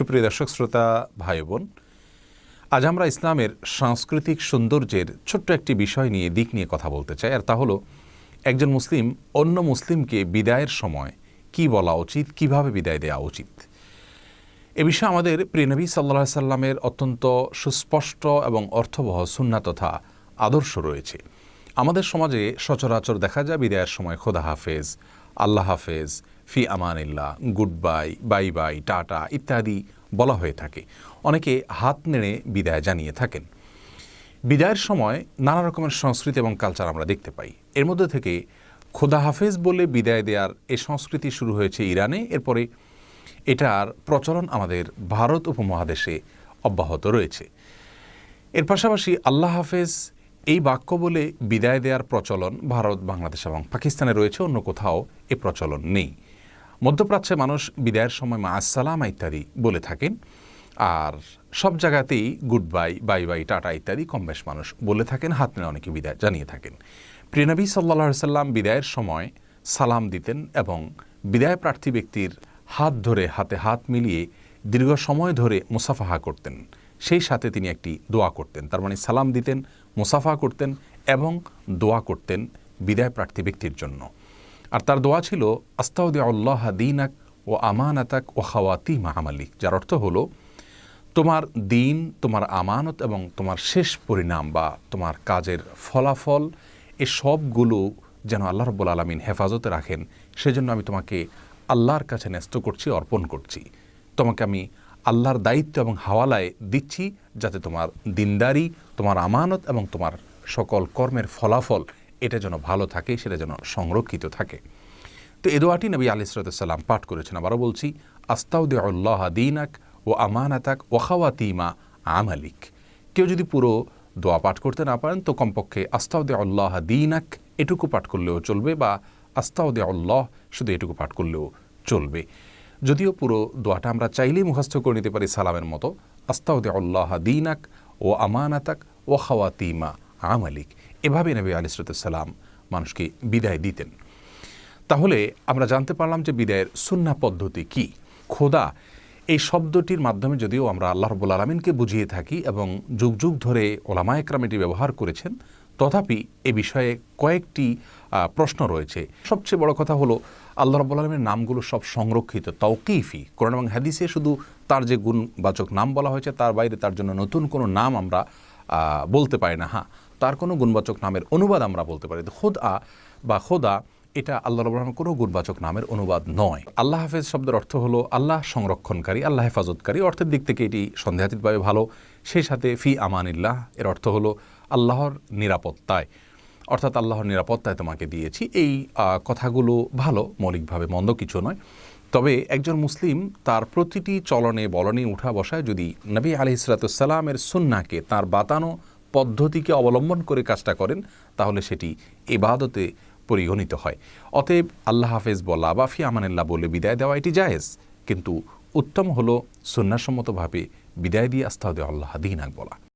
সুপ্রিয় দর্শক, শ্রোতা ভাই বোন আজ আমরা ইসলামের সাংস্কৃতিক সৌন্দর্যের ছোট্ট একটি বিষয় নিয়ে, দিক নিয়ে কথা বলতে চাই, আর তা হলো, একজন মুসলিম অন্য মুসলিমকে বিদায়ের সময় কি বলা উচিত, কীভাবে বিদায় দেওয়া উচিত? এ বিষয়ে আমাদের প্রিয়নবী সাল্লা সাল্লামের অত্যন্ত সুস্পষ্ট এবং অর্থবহ সুন্না তথা আদর্শ রয়েছে। আমাদের সমাজে সচরাচর দেখা যায়, বিদায়ের সময় খোদা হাফেজ আল্লাহ হাফেজ, ফি আমানিল্লাহ, good bye bye bye, tata ইত্যাদি বলা হয়ে থাকে। অনেকে হাত নেড়ে বিদায় জানিয়ে থাকেন। বিদায়ের সময় নানা রকমের সংস্কৃতি এবং কালচার আমরা দেখতে পাই। এর মধ্যে থেকে খোদা হাফেজ বলে বিদায় দেওয়ার এ সংস্কৃতি শুরু হয়েছে ইরানে। এরপরে এটার প্রচলন আমাদের ভারত উপমহাদেশে অব্যাহত রয়েছে। এর পাশাপাশি আল্লাহ হাফেজ এই বাক্য বলে বিদায় দেওয়ার প্রচলন ভারত, বাংলাদেশ এবং পাকিস্তানে রয়েছে, অন্য কোথাও এ প্রচলন নেই। মধ্যপ্রাচ্যে মানুষ বিদায়ের সময় মা আসসালাম ইত্যাদি বলে থাকেন, আর সব জায়গাতেই good bye bye bye, tata ইত্যাদি কম বেশ মানুষ বলে থাকেন, হাত নিয়ে অনেকে বিদায় জানিয়ে থাকেন। প্রিয়নবী সাল্লা সাল্লাম বিদায়ের সময় সালাম দিতেন এবং বিদায় প্রার্থী ব্যক্তির হাত ধরে, হাতে হাত মিলিয়ে দীর্ঘ সময় ধরে মুসাফাহা করতেন। সেই সাথে তিনি একটি দোয়া করতেন। তার মানে সালাম দিতেন, মুসাফা করতেন এবং দোয়া করতেন বিদায় প্রার্থী ব্যক্তির জন্য। আর তার দোয়া ছিল আস্তাউদ্দি আল্লাহ দিনাক ও আমানাতাক ও খাওয়াতি মাহামালিক যার অর্থ হলো, তোমার দিন, তোমার আমানত এবং তোমার শেষ পরিণাম বা তোমার কাজের ফলাফল, এ সবগুলো যেন আল্লাহ রব্বুল আলমিন হেফাজতে রাখেন। সেজন্য আমি তোমাকে আল্লাহর কাছে ন্যস্ত করছি, অর্পণ করছি। তোমাকে আমি আল্লাহর দায়িত্ব এবং হাওয়ালায় দিচ্ছি যাতে তোমার দিনদারি, তোমার আমানত এবং তোমার সকল কর্মের ফলাফল এটা যেন ভালো থাকে, সেটা যেন সংরক্ষিত থাকে। তো এ দোয়াটি নবী আলিসাল্লাম পাঠ করেছেন। আবারও বলছি আস্তাউদ্দি আল্লাহ দিনাক ও আমানাতাক ওয়াখাওয়াতিমা আমালিক। কেউ যদি পুরো দোয়া পাঠ করতে না পারেন, তো কমপক্ষে আস্তাউদ্দি আল্লাহ দিনাক এটুকু পাঠ করলেও চলবে বা আস্তাউদ্দি আল্লাহ শুধু এটুকু পাঠ করলেও চলবে। যদিও পুরো দোয়াটা আমরা চাইলেই মুখস্থ করে নিতে পারি সালামের মতো আস্তাউদ্দি আল্লাহ দিনাক ও আমানাতাক ও খাওয়াতিমা আমালিক। এভাবে নবী আলিসাল্লাম মানুষকে বিদায় দিতেন। তাহলে আমরা জানতে পারলাম যে বিদায়ের সুন্না পদ্ধতি কি? খোদা, এই শব্দটির মাধ্যমে যদিও আমরা আল্লাহ রবুল আলমিনকে বুঝিয়ে থাকি এবং যুগ যুগ ধরে ওলামা একরাম এটি ব্যবহার করেছেন তথাপি এ বিষয়ে কয়েকটি প্রশ্ন রয়েছে। সবচেয়ে বড় কথা হলো, আল্লাহ রব্বুল আলমের নামগুলো সব সংরক্ষিত তৌকিফি কোরআন এবং হাদিসে শুধু তার যে গুণবাচক নাম বলা হয়েছে, তার বাইরে তার জন্য নতুন কোনো নাম আমরা বলতে পারি না। হ্যাঁ তার কোনো গুণবাচক নামের অনুবাদ আমরা বলতে পারি। খোদ আ বা খোদা, এটা আল্লাহ রবুল্লাহ কোনো গুণবাচক নামের অনুবাদ নয়। আল্লাহ হাফেজ শব্দের অর্থ হলো আল্লাহ সংরক্ষণকারী, আল্লাহ হেফাজতকারী। অর্থের দিক থেকে এটি সন্দেহাতীতভাবে ভালো। সেই সাথে ফি আমানিল্লাহ, এর অর্থ হলো আল্লাহর নিরাপত্তায়। অর্থাৎ আল্লাহর নিরাপত্তায় তোমাকে দিয়েছি। এই কথাগুলো ভালো, মৌলিকভাবে মন্দ কিছু নয়। তবে একজন মুসলিম তার প্রতিটি চলনে, বলনে উঠা বসায় যদি নবী আলি ইসরাতুসাল্লামের সুন্নাকে তার বাতানো পদ্ধতিকে অবলম্বন করে কাজটা করেন, তাহলে সেটি এবাদতে পরিগণিত হয়। অতএব আল্লাহ হাফেজ বলা বা ফি বলে বিদায় দেওয়া এটি জায়েজ। কিন্তু উত্তম হলো সন্ন্যাসম্মতভাবে বিদায় দিয়ে আস্তাউদ্দ আল্লাহ দিনাক বলা